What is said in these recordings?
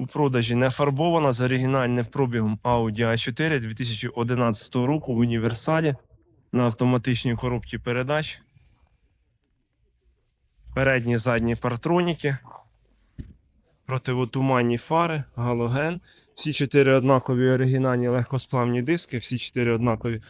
У продажі не фарбована з оригінальним пробігом Audi A4 2011 року в універсалі на автоматичній коробці передач. Передні задні партроніки, противотуманні фари, галоген. Всі чотири однакові оригінальні легкосплавні диски, всі чотири однакові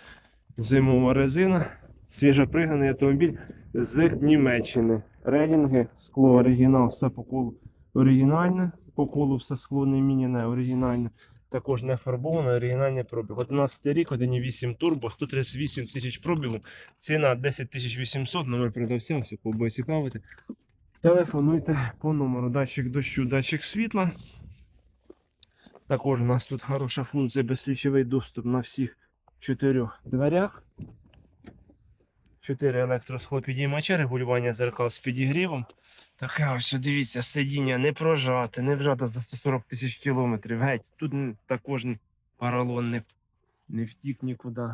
зимова резина. Свіжопригнаний автомобіль з Німеччини. Рейдинги, скло оригінал, все по колу оригінальне. По колу все скло не міняне, оригінальне. Також не фарбоване, оригінальний пробіг. 11 рік, 1,8 турбо, 138 тисяч пробігу. Ціна 10 800, номер продавця, все кого цікавити. Телефонуйте по номеру датчик дощу, датчик світла. Також у нас тут хороша функція безключовий доступ на всіх чотирьох дверях. Чотири електросхлопідіймача, регулювання зеркал з підігрівом. Таке ось, дивіться, сидіння не прожате, не вжате за 140 тисяч кілометрів. Геть, тут також н- поролон не, не втік нікуди.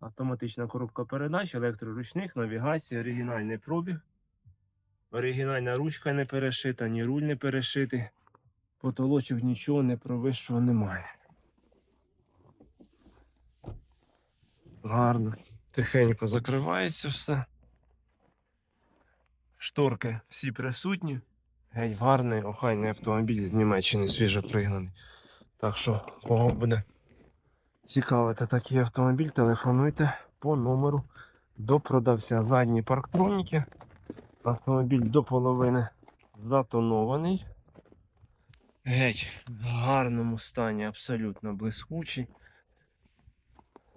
Автоматична коробка передач, електроручник, навігація, оригінальний пробіг. Оригінальна ручка не перешита, ні руль не перешитий. Потолочок нічого не провищого немає. Гарно. Тихенько закривається все. Шторки всі присутні. Геть гарний, охайний автомобіль з Німеччини свіжо пригнаний. Так що, кого буде цікавити такий автомобіль, телефонуйте по номеру до продавця. Задні парктроніки. Автомобіль до половини затонований. Геть в гарному стані, абсолютно блискучий.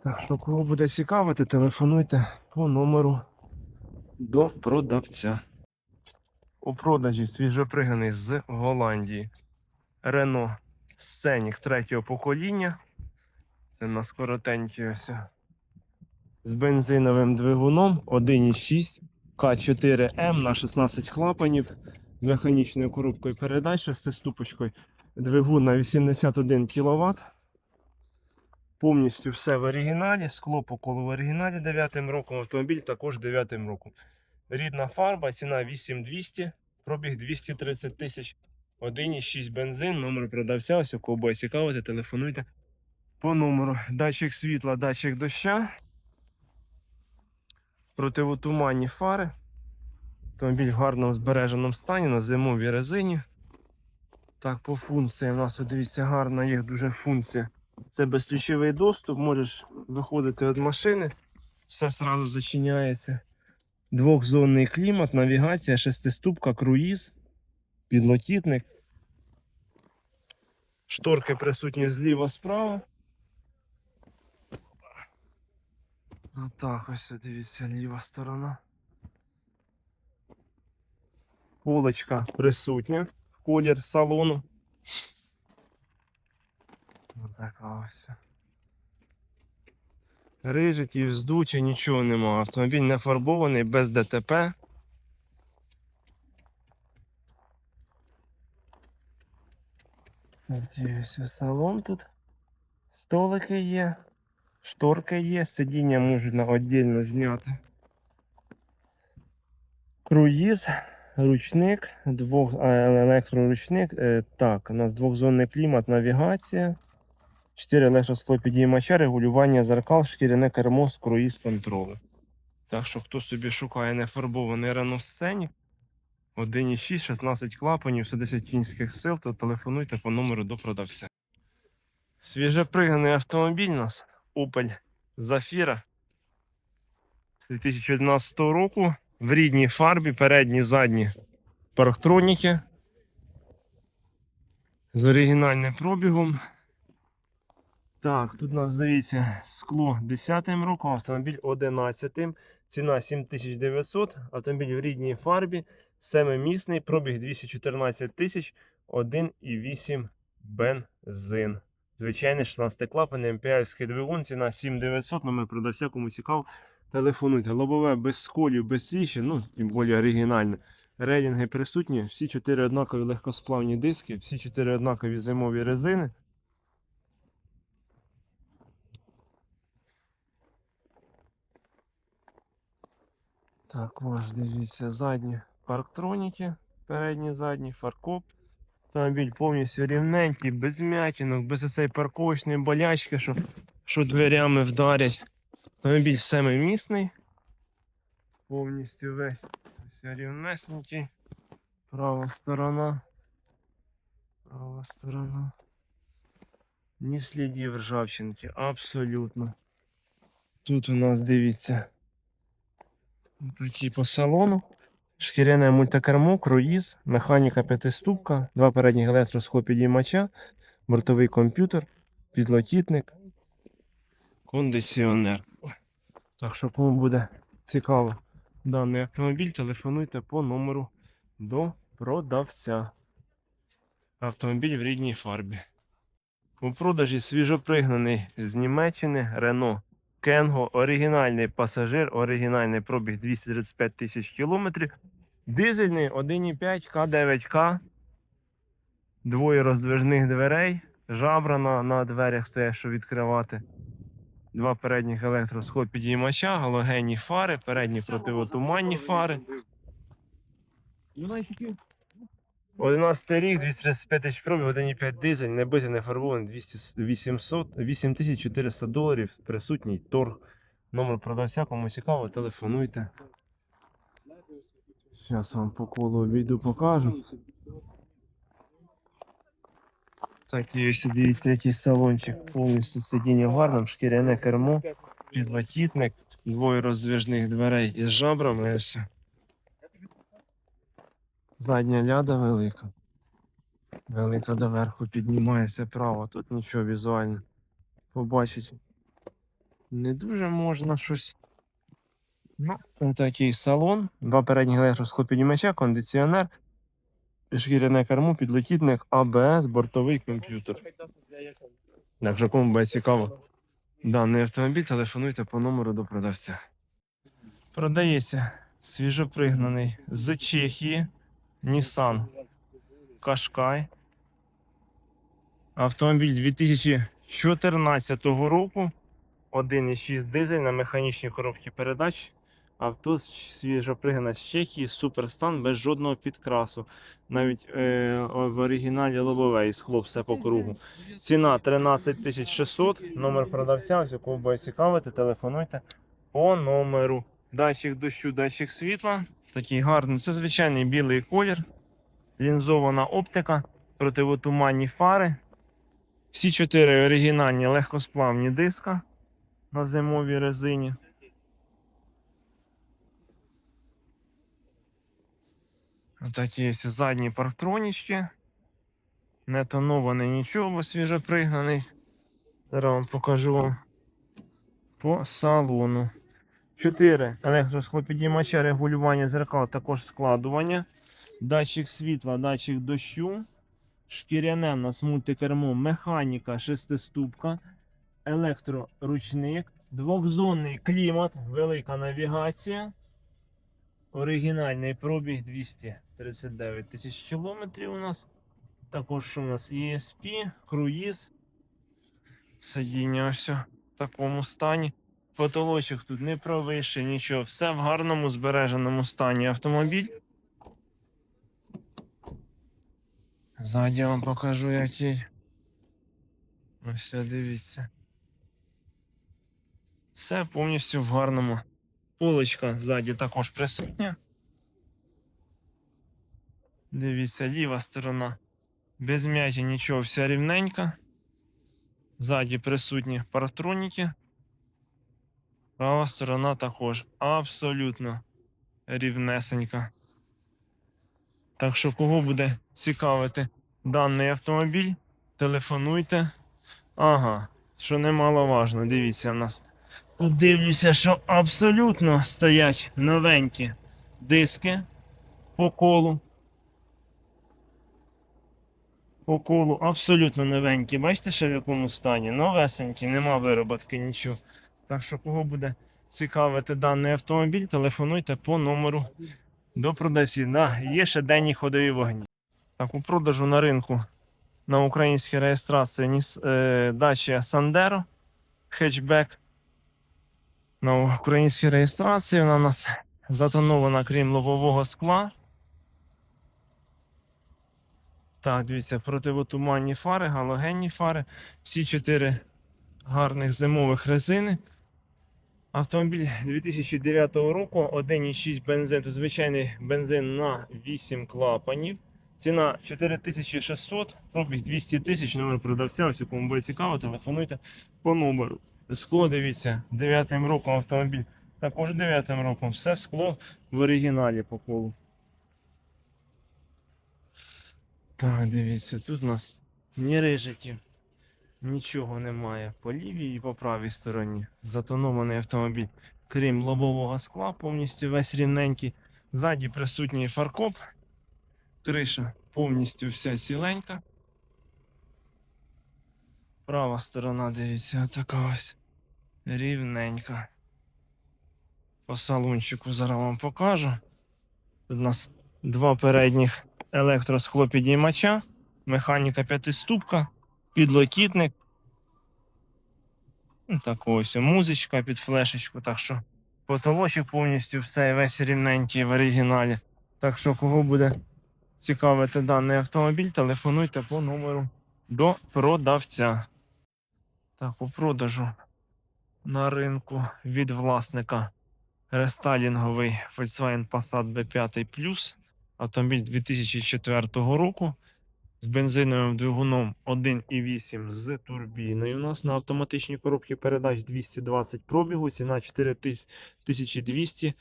Так що, кого буде цікавити, телефонуйте по номеру до продавця. У продажі свіжопригнаний з Голландії. Renault Scenic третього покоління. Це на скоротенький ось. З бензиновим двигуном 1,6 К4М на 16 клапанів з механічною коробкою передач, шестиступочкою. Двигун на 81 кВт. Повністю все в оригіналі, скло по колу в оригіналі 9 роком, автомобіль також 9 роком. Рідна фарба, ціна 8200, пробіг 230 тисяч. 1,6 бензин, номер продавця, ось у кого буде цікавити, телефонуйте по номеру. Датчик світла, датчик доща. Противотуманні фари. Автомобіль в гарному збереженому стані на зимовій резині. Так, по функції у нас, дивіться, гарна є дуже функція. Це безключовий доступ, можеш виходити від машини, все одразу зачиняється. Двохзонний клімат, навігація, шестиступка, круїз, підлокітник. Шторки присутні зліва справа. Отак ось дивіться, ліва сторона. Полочка присутня. Колір салону. Отака ось. Рижики, вздучі, нічого нема. Автомобіль не фарбований, без ДТП. Ось салон тут. Столики є, шторки є, сидіння можна віддільно зняти. Круїз, ручник, двох, електроручник. Е, так, у нас двохзонний клімат, навігація. 4 електросклопідіймача, регулювання зеркал, шкіряне кермо з круїз контролю. Так що, хто собі шукає нефарбований Renault Scenic, 1,6, 16 клапанів, 110 кінських сил, то телефонуйте по номеру до продавця. Свіжепригнаний автомобіль у нас Opel Zafira 2011 року. В рідній фарбі, передні, задні парктроніки. З оригінальним пробігом. Так, тут у нас дивіться скло 10 роком, автомобіль 11. Ціна 7900, автомобіль в рідній фарбі, семимісний, пробіг 214 тисяч, 1,8 бензин. Звичайний 16 клапан, МПАівський двигун, ціна 7900, номер продавця, кому цікаво, телефонуйте. Лобове без сколів, без січі, ну, тим більше оригінальне. Рейдинги присутні, всі чотири однакові легкосплавні диски, всі чотири однакові зимові резини. Так, ось дивіться, задні парктроніки, передні, задні, фаркоп. Автомобіль повністю рівненький, без м'ятінок, без цієї парковочної болячки, що, що дверями вдарять. Автомобіль семимісний. Повністю весь, весь рівнесенький. Права сторона. Права сторона. Ні слідів ржавчинки, абсолютно. Тут у нас дивіться. Такі по салону. Шкіряне мультикермо, круїз, механіка п'ятиступка, два передніх електросхопідіймача, бортовий комп'ютер, підлокітник, кондиціонер. Так що, кому буде цікаво даний автомобіль, телефонуйте по номеру до продавця. Автомобіль в рідній фарбі. У продажі свіжопригнаний з Німеччини Renault Кенго, оригінальний пасажир, оригінальний пробіг 235 тисяч кілометрів. Дизельний 1,5 К9К. Двоє роздвижних дверей. Жабра на, на дверях стоять, що відкривати. Два передніх електросхопідіймача, галогенні фари, передні противотуманні фари. 11 рік, 235 тисяч пробіг, 1,5 дизель, не битий, не фарбований, 8400 доларів, присутній торг. Номер продавця, кому цікаво, телефонуйте. Зараз вам по колу обійду покажу. Так, і ось дивіться, який салончик. Повністю сидіння в гарному, шкіряне кермо, підлокітник, двоє роздвижних дверей із жабрами. Ось. Задня ляда велика. Велика доверху піднімається право, тут нічого візуально побачить. Не дуже можна щось. Ну, такий салон, два передні електросхопіднімача, кондиціонер, шкіряне кермо, підлокітник, АБС, бортовий комп'ютер. Якщо кому буде цікаво даний автомобіль, телефонуйте по номеру до продавця. Продається свіжопригнаний з Чехії Nissan Qashqai. Автомобіль 2014 року. 1,6 дизель на механічній коробці передач. Авто свіжопригнане з Чехії, суперстан без жодного підкрасу. Навіть е, в оригіналі лобове із хлоп все по кругу. Ціна 13 600. Номер продавця, ось кого буде цікавити, телефонуйте по номеру. Датчик дощу, датчик світла. Такий гарний. Це звичайний білий колір. Лінзована оптика, противотуманні фари. Всі чотири оригінальні легкосплавні диска на зимовій резині. Отакі ось задні парктронічки. Не тонований нічого, бо свіжопригнаний. Зараз вам покажу вам по салону. 4 електросхлопідіймача регулювання зеркал, також складування. Датчик світла, датчик дощу. Шкіряне у нас мультикермо, механіка, шестиступка, електроручник, двохзонний клімат, велика навігація. Оригінальний пробіг 239 тисяч кілометрів у нас. Також у нас ESP, круїз. Сидіння ось в такому стані. Потолочок тут не провище, нічого. Все в гарному збереженому стані автомобіль. Ззаді вам покажу який. Ось дивіться. Все повністю в гарному. Полочка ззаді також присутня. Дивіться, ліва сторона. Без м'яті нічого, вся рівненька. Ззаді присутні паратроніки. Права сторона також абсолютно рівнесенька. Так що, кого буде цікавити даний автомобіль, телефонуйте. Ага, що немаловажно, дивіться в нас. Подивлюся, що абсолютно стоять новенькі диски по колу. По колу абсолютно новенькі. Бачите, що в якому стані? Новесенькі, нема вироботки, нічого. Так що, кого буде цікавити даний автомобіль, телефонуйте по номеру до продавців. Да, є ще денні ходові вогні. Так, у продажу на ринку на українській реєстрації е, Dacia Sandero хетчбек. На українській реєстрації вона у нас затонована крім лобового скла. Так, дивіться, противотуманні фари, галогенні фари. Всі чотири гарних зимових резини. Автомобіль 2009 року, 1,6 бензин, тут звичайний бензин на 8 клапанів. Ціна 4600, пробіг 200 тисяч, номер продавця. Ось кому буде цікаво, телефонуйте по номеру. Скло, дивіться, 9 роком автомобіль. Також 9 роком. Все скло в оригіналі по колу. Так, дивіться, тут у нас ні рижиків, нічого немає по лівій і по правій стороні. Затонований автомобіль, крім лобового скла, повністю весь рівненький. Ззаді присутній фаркоп. Криша повністю вся ціленька. Права сторона, дивіться, така ось рівненька. По салончику зараз вам покажу. Тут у нас два передніх електросхлопідіймача, механіка п'ятиступка, підлокітник. Ну, так ось музичка під флешечку. Так що потолочок повністю все весь рівненький в оригіналі. Так що, кого буде цікавити даний автомобіль, телефонуйте по номеру до продавця. Так, у продажу на ринку від власника рестайлінговий Volkswagen Passat B5 Plus. Автомобіль 2004 року з бензиновим двигуном 1,8 з турбіною. У нас на автоматичній коробці передач 220 пробігу, ціна 4200.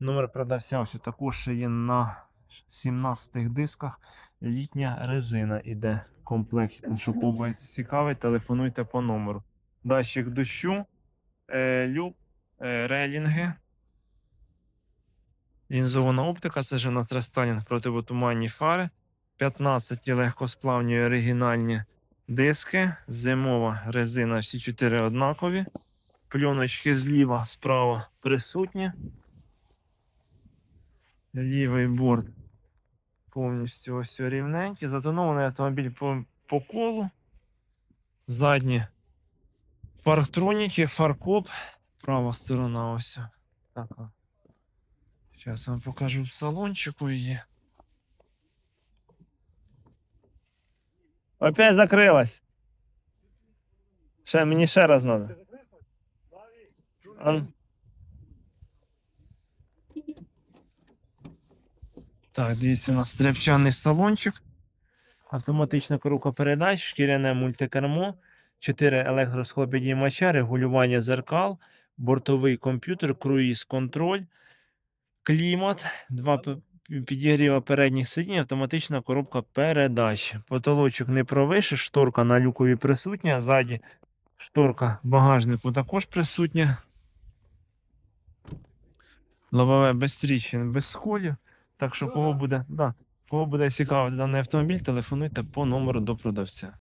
Номер продавця ось також ще є на 17 дисках. Літня резина іде в комплекті. Якщо когось цікавить, телефонуйте по номеру. Датчик дощу, е, люк, е, релінги. Лінзована оптика, це ж у нас рестайлінг противотуманні фари. 15 легкосплавні оригінальні диски. Зимова резина, всі 4 однакові. Пленочки зліва, справа присутні. Лівий борт повністю ось рівненький. Затонований автомобіль по, по колу. Задні фарктроніки, фаркоп. Права сторона ось. Така. Зараз вам покажу в салончику її. Опять закрилась. Ще мені ще раз треба. Так, дивіться, у нас тряпчаний салончик. Автоматична коробка передач, шкіряне мультикермо, 4 електросхлопідіймача, регулювання зеркал, бортовий комп'ютер, круїз контроль, клімат, два п- підігріва передніх сидінь, автоматична коробка передач. Потолочок не провише, шторка на люкові присутня, ззаді шторка багажнику також присутня. Лобове без тріщин, без сколів. Так що кого буде, да, кого буде цікавий даний автомобіль, телефонуйте по номеру до продавця.